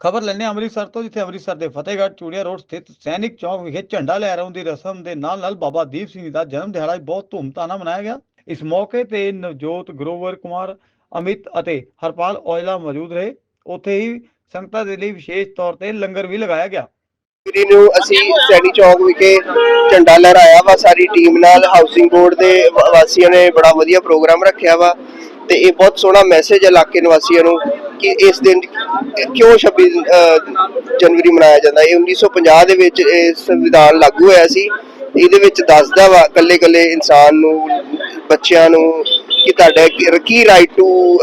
ਖਬਰ ਲੈਣੇ ਅੰਮ੍ਰਿਤਸਰ ਤੋਂ, ਜਿੱਥੇ ਅੰਮ੍ਰਿਤਸਰ ਦੇ ਫਤਿਹਗੜ੍ਹ ਚੂੜੀਆ ਰੋਡ ਸਥਿਤ ਸੈਨਿਕ ਚੌਕ ਵਿਖੇ ਝੰਡਾ ਲਹਿਰਾਉਣ ਦੀ ਰਸਮ ਦੇ ਨਾਲ ਨਾਲ ਬਾਬਾ ਦੀਪ ਸਿੰਘ ਦਾ ਜਨਮ ਦਿਹਾੜਾ ਬਹੁਤ ਧੂਮਧਾਮ ਨਾਲ ਮਨਾਇਆ ਗਿਆ। ਇਸ ਮੌਕੇ ਤੇ ਨਵਜੋਤ ਗਰੋਵਰ ਕੁਮਾਰ, ਅਮਿਤ ਅਤੇ ਹਰਪਾਲ ਔਜਲਾ ਮੌਜੂਦ ਰਹੇ। ਉੱਥੇ ਹੀ ਸੰਗਤਾਂ ਦੇ ਲਈ ਵਿਸ਼ੇਸ਼ ਤੌਰ ਤੇ ਲੰਗਰ ਵੀ ਲਗਾਇਆ ਗਿਆ। ਵੀਰੀ ਨੂੰ ਅਸੀਂ ਸੈਣੀ ਚੌਕ ਵਿਖੇ ਝੰਡਾ ਲਹਿਰਾਇਆ ਵਾ, ਸਾਰੀ ਟੀਮ ਨਾਲ ਹਾਊਸਿੰਗ ਬੋਰਡ ਦੇ ਵਾਸੀਆਂ ਨੇ ਬੜਾ ਵਧੀਆ ਪ੍ਰੋਗਰਾਮ ਰੱਖਿਆ ਵਾ। ਤੇ ਇਹ ਬਹੁਤ ਸੋਹਣਾ ਮੈਸੇਜ ਹੈ ਇਲਾਕੇ ਨਿਵਾਸੀਆਂ ਨੂੰ ਕਿ ਇਸ ਦਿਨ ਕਿਉਂ 26 ਜਨਵਰੀ ਮਨਾਇਆ ਜਾਂਦਾ। ਇਹ 1950 ਦੇ ਵਿੱਚ ਇਹ ਸੰਵਿਧਾਨ ਲਾਗੂ ਹੋਇਆ ਸੀ। ਇਹਦੇ ਵਿੱਚ ਦੱਸਦਾ ਵਾ ਕੱਲੇ ਕੱਲੇ ਇਨਸਾਨ ਨੂੰ, ਬੱਚਿਆਂ ਨੂੰ ਕਿ ਤੁਹਾਡਾ ਕੀ- ਰਾਈਟ ਟੂ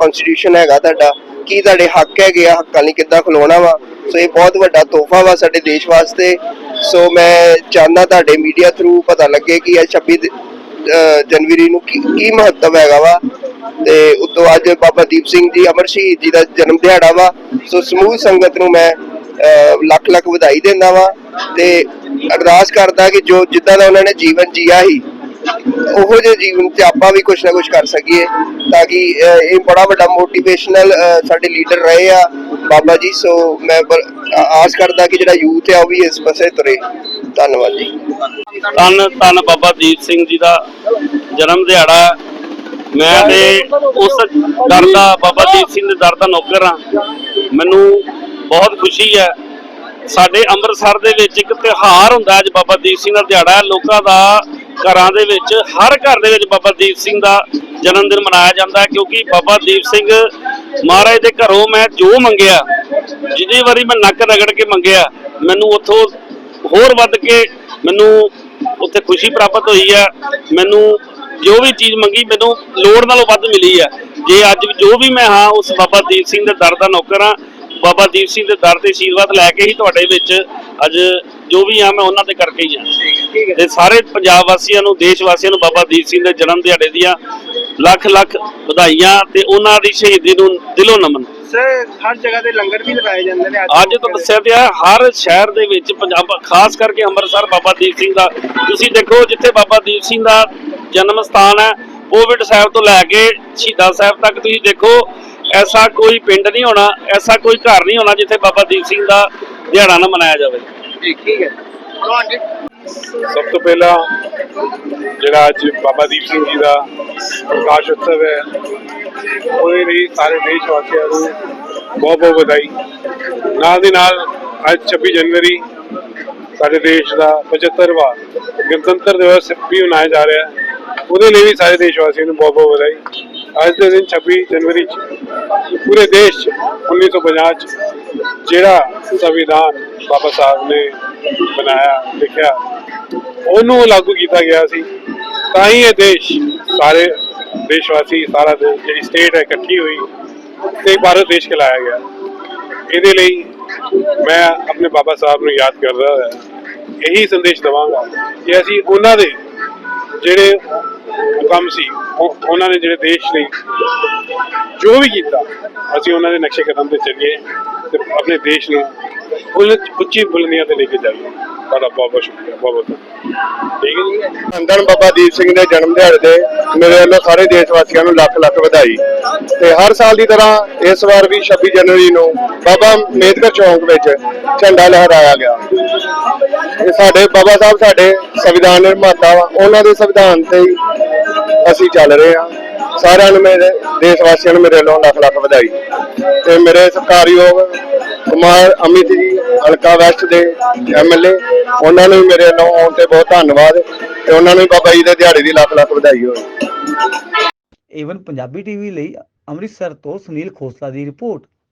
ਕਨਸਟੀਟਿਊਸ਼ਨ ਹੈਗਾ ਤੁਹਾਡਾ, ਕੀ ਤੁਹਾਡੇ ਹੱਕ ਹੈਗੇ ਆ, ਹੱਕਾਂ ਲਈ ਕਿੱਦਾਂ ਖਲੋਣਾ ਵਾ। ਸੋ ਇਹ ਬਹੁਤ ਵੱਡਾ ਤੋਹਫਾ ਵਾ ਸਾਡੇ ਦੇਸ਼ ਵਾਸਤੇ। ਸੋ ਮੈਂ ਚਾਹੁੰਦਾ ਤੁਹਾਡੇ ਮੀਡੀਆ ਥਰੂ ਪਤਾ ਲੱਗੇ ਕਿ ਇਹ 26 ਜਨਵਰੀ ਨੂੰ ਕੀ ਮਹੱਤਵ ਹੈਗਾ ਵਾ? ਤੇ ਉਤੋਂ ਅੱਜ ਬਾਬਾ ਦੀਪ ਸਿੰਘ ਜੀ, ਅਮਰ ਸ਼ਹੀਦ ਜੀ ਦਾ ਜਨਮ ਦਿਹਾੜਾ ਵਾ। ਸੋ ਸਮੂਹ ਸੰਗਤ ਨੂੰ ਮੈਂ ਲੱਖ ਲੱਖ ਵਧਾਈ ਦਿੰਦਾ ਵਾ ਤੇ ਅਰਦਾਸ ਕਰਦਾ ਕਿ ਜੋ ਜਿੱਦਾਂ ਦਾ ਉਹਨਾਂ ਨੇ ਜੀਵਨ ਜੀਆ ਸੀ, ਉਹੋ ਜਿਹੇ ਜੀਵਨ 'ਚ ਆਪਾਂ ਵੀ ਕੁਝ ਨਾ ਕੁਝ ਕਰ ਸਕੀਏ ਤਾਂ ਕਿ ਇਹ ਬੜਾ ਵੱਡਾ ਮੋਟੀਵੇਸ਼ਨਲ ਸਾਡੇ ਲੀਡਰ ਰਹੇ ਆ ਬਾਬਾ ਜੀ। ਸੋ ਮੈਂ ਆਸ ਕਰਦਾ ਕਿ ਜਿਹੜਾ ਯੂਥ ਆ ਉਹ ਵੀ ਇਸ ਪਾਸੇ ਤੁਰੇ। ਧੰਨਵਾਦ ਜੀ। ਧੰਨ ਧੰਨ ਬਾਬਾ ਦੀਪ ਸਿੰਘ ਜੀ ਦਾ ਜਨਮ ਦਿਹਾੜਾ ਮੈਂ ਤੇ ਉਸ ਦਰ ਦਾ, ਬਾਬਾ ਦੀਪ ਸਿੰਘ ਦੇ ਦਰ ਦਾ ਨੌਕਰ ਹਾਂ। ਮੈਨੂੰ ਬਹੁਤ ਖੁਸ਼ੀ ਹੈ। ਸਾਡੇ ਅੰਮ੍ਰਿਤਸਰ ਦੇ ਵਿੱਚ ਇੱਕ ਤਿਉਹਾਰ ਹੁੰਦਾ ਅੱਜ ਬਾਬਾ ਦੀਪ ਸਿੰਘ ਦਾ ਦਿਹਾੜਾ ਹੈ। ਲੋਕਾਂ ਦਾ ਘਰਾਂ ਦੇ ਵਿੱਚ, ਹਰ ਘਰ ਦੇ ਵਿੱਚ ਬਾਬਾ ਦੀਪ ਸਿੰਘ ਦਾ ਜਨਮ ਦਿਨ ਮਨਾਇਆ ਜਾਂਦਾ ਹੈ ਕਿਉਂਕਿ ਬਾਬਾ ਦੀਪ ਸਿੰਘ ਮਹਾਰਾਜ ਦੇ ਘਰੋਂ ਮੈਂ ਜੋ ਮੰਗਿਆ, ਜਿੰਨੀ ਵਾਰੀ ਮੈਂ ਨੱਕ ਰਗੜ ਕੇ ਮੰਗਿਆ, ਮੈਨੂੰ ਉੱਥੋਂ ਹੋਰ ਵੱਧ ਕੇ ਮੈਨੂੰ ਉੱਥੇ ਖੁਸ਼ੀ ਪ੍ਰਾਪਤ ਹੋਈ ਹੈ ਮੈਨੂੰ ਜੋ ਵੀ ਚੀਜ਼ ਮੰਗੀ ਮੈਨੂੰ ਲੋੜ ਨਾਲੋਂ ਵੱਧ ਮਿਲੀ ਹੈ ਜੇ ਅੱਜ ਜੋ ਵੀ ਮੈਂ ਹਾਂ ਉਸ ਬਾਬਾ ਦੀਪ ਸਿੰਘ ਦੇ ਦਰ ਦਾ ਨੌਕਰ ਹਾਂ। ਬਾਬਾ ਦੀਪ ਸਿੰਘ ਦੇ ਦਰ ਤੇ ਆਸ਼ੀਰਵਾਦ ਲੈ ਕੇ ਹੀ ਤੁਹਾਡੇ ਵਿੱਚ ਅੱਜ ਜੋ ਵੀ ਆ ਮੈਂ ਉਹਨਾਂ ਦੇ ਕਰਕੇ ਹੀ ਆ। ਤੇ ਸਾਰੇ ਪੰਜਾਬ ਵਾਸੀਆਂ ਨੂੰ ਦੇਸ਼ ਵਾਸੀਆਂ ਨੂੰ ਬਾਬਾ ਦੀਪ ਸਿੰਘ ਦੇ ਜਨਮ ਦਿਹਾੜੇ ਦੀਆਂ ਲੱਖ ਲੱਖ ਵਧਾਈਆਂ ਤੇ ਉਹਨਾਂ ਦੀ ਸ਼ਹੀਦੀ ਨੂੰ ਦਿਲੋਂ ਨਮਨ। ਸਰ ਹਰ ਜਗ੍ਹਾ ਤੇ ਲੰਗਰ ਵੀ ਲਗਾਏ ਜਾਂਦੇ ਨੇ ਅੱਜ ਤਾਂ ਦੱਸਿਆ ਤੇ ਹੈ ਹਰ ਸ਼ਹਿਰ ਦੇ ਵਿੱਚ ਪੰਜਾਬ ਖਾਸ ਕਰਕੇ ਅੰਮ੍ਰਿਤਸਰ ਬਾਬਾ ਦੀਪ ਸਿੰਘ ਦਾ। ਤੁਸੀਂ ਦੇਖੋ ਜਿੱਥੇ ਬਾਬਾ ਦੀਪ ਸਿੰਘ ਦਾ ਜਨਮ ਸਥਾਨ ਹੈ ਕੋਵਿਡ ਸਾਹਿਬ ਤੋਂ ਲੈ ਕੇ ਸ਼ਹੀਦਾਂ ਸਾਹਿਬ ਤੱਕ ਤੁਸੀਂ ਦੇਖੋ ਐਸਾ ਕੋਈ ਪਿੰਡ ਨਹੀਂ ਹੋਣਾ ਐਸਾ ਕੋਈ ਘਰ ਨਹੀਂ ਹੋਣਾ ਜਿੱਥੇ ਬਾਬਾ ਦੀਪ ਸਿੰਘ ਦਾ ਦਿਹਾੜਾ ਨਾ ਮਨਾਇਆ ਜਾਵੇ। ਠੀਕ ਹੈ। ਤੁਹਾਡੇ ਸਭ ਤੋਂ ਪਹਿਲਾਂ ਜਿਹੜਾ ਅੱਜ ਬਾਬਾ ਦੀਪ ਸਿੰਘ ਜੀ ਦਾ ਪ੍ਰਕਾਸ਼ ਉਤਸਵ ਹੈ ਉਹਦੇ ਲਈ ਸਾਰੇ ਦੇਸ਼ ਵਾਸੀਆਂ ਨੂੰ ਬਹੁਤ ਬਹੁਤ ਵਧਾਈ। ਨਾਲ ਦੀ ਨਾਲ ਅੱਜ 26 ਜਨਵਰੀ ਸਾਡੇ ਦੇਸ਼ ਦਾ 75ਵਾਂ ਗਣਤੰਤਰ ਦਿਵਸ ਵੀ ਮਨਾਇਆ ਜਾ ਰਿਹਾ। ਹੈ ਉਹਦੇ ਲਈ ਵੀ ਸਾਰੇ ਦੇਸ਼ ਵਾਸੀਆਂ ਨੂੰ ਬਹੁਤ ਬਹੁਤ ਵਧਾਈ। ਅੱਜ ਦੇ ਦਿਨ 26 ਜਨਵਰੀ ਚ ਪੂਰੇ ਦੇਸ਼ 'ਚ 1950 ਚ ਜਿਹੜਾ ਸੰਵਿਧਾਨ ਬਾਬਾ ਸਾਹਿਬ ਨੇ ਬਣਾਇਆ, ਲਿਖਿਆ, ਉਹਨੂੰ ਲਾਗੂ ਕੀਤਾ ਗਿਆ ਸੀ। ਤਾਂ ਹੀ ਇਹ ਦੇਸ਼ ਸਾਰੇ ਦੇਸ਼ਵਾਸੀ ਸਾਰਾ ਦੇਸ਼, ਜਿਹੜੀ ਸਟੇਟ ਹੈ, ਇਕੱਠੀ ਹੋਈ ਤੇ ਭਾਰਤ ਦੇਸ਼ ਖਿਲਾਇਆ ਗਿਆ। ਇਹਦੇ ਲਈ ਮੈਂ ਆਪਣੇ ਬਾਬਾ ਸਾਹਿਬ ਨੂੰ ਯਾਦ ਕਰਦਾ ਹੋਇਆ। ਇਹੀ ਸੰਦੇਸ਼ ਦਵਾਂਗਾ ਕਿ ਅਸੀਂ ਉਹਨਾਂ ਦੇ ਜਿਹੜੇ ਕੰਮ ਸੀ, ਉਹ- ਉਹਨਾਂ ਨੇ ਜਿਹੜੇ ਦੇਸ਼ ਲਈ ਜੋ ਵੀ ਕੀਤਾ, ਅਸੀਂ ਉਹਨਾਂ ਦੇ ਨਕਸ਼ੇ ਕਦਮ ਤੇ ਚੱਲੀਏ ਤੇ ਆਪਣੇ ਦੇਸ਼ ਨੂੰ ਉੱਚੀ ਬੁਲੰਦੀਆਂ ਤੇ ਲੈ ਕੇ ਜਾਈਏ। ਤੁਹਾਡਾ ਬਹੁਤ ਬਹੁਤ ਸ਼ੁਕਰੀਆ, ਬਹੁਤ ਬਹੁਤ ਠੀਕ ਹੈ ਜੀ? ਅੰਦਨ ਬਾਬਾ ਦੀਪ ਸਿੰਘ ਦੇ ਜਨਮ ਦਿਹਾੜੇ ਦੇ ਮੇਰੇ ਵੱਲੋਂ ਸਾਰੇ ਦੇਸ਼ ਵਾਸੀਆਂ ਨੂੰ ਲੱਖ ਲੱਖ ਵਧਾਈ। ਤੇ ਹਰ ਸਾਲ ਦੀ ਤਰ੍ਹਾਂ ਇਸ ਵਾਰ ਵੀ 26 ਜਨਵਰੀ ਨੂੰ ਬਾਬਾ ਅੰਬੇਦਕਰ ਚੌਂਕ ਵਿੱਚ ਝੰਡਾ ਲਹਿਰਾਇਆ ਗਿਆ। ਇਹ ਸਾਡੇ ਬਾਬਾ ਸਾਹਿਬ ਸਾਡੇ ਸੰਵਿਧਾਨ ਨਿਰਮਾਤਾ ਵਾ, ਉਹਨਾਂ ਦੇ ਸੰਵਿਧਾਨ ਤੇ ਹੀ ਅਸੀਂ ਚੱਲ ਰਹੇ ਹਾਂ। ਸਾਰਿਆਂ ਨੂੰ ਮੇਰੇ ਦੇਸ਼ ਵਾਸੀਆਂ ਨੂੰ ਮੇਰੇ ਵੱਲੋਂ ਲੱਖ ਲੱਖ ਵਧਾਈ। ਤੇ ਮੇਰੇ ਸਤਿਕਾਰਯੋਗ ਕੁਮਾਰ ਅਮਿਤ ਜੀ, ਹਲਕਾ ਵੈਸਟ ਦੇ ਐਮਐਲਏ ਉਹਨਾਂ ਨੂੰ ਮੇਰੇ ਵੱਲੋਂ ਆਉਣ ਤੇ ਬਹੁਤ ਧੰਨਵਾਦ ਤੇ ਉਹਨਾਂ ਨੂੰ ਬਾਬਾ ਜੀ ਦੇ ਦਿਹਾੜੇ ਦੀ ਲੱਖ ਲੱਖ ਵਧਾਈ ਹੋਵੇ। ਏਵਨ ਪੰਜਾਬੀ ਟੀਵੀ ਲਈ ਅੰਮ੍ਰਿਤਸਰ ਤੋਂ ਸੁਨੀਲ ਖੋਸਲਾ ਦੀ ਰਿਪੋਰਟ।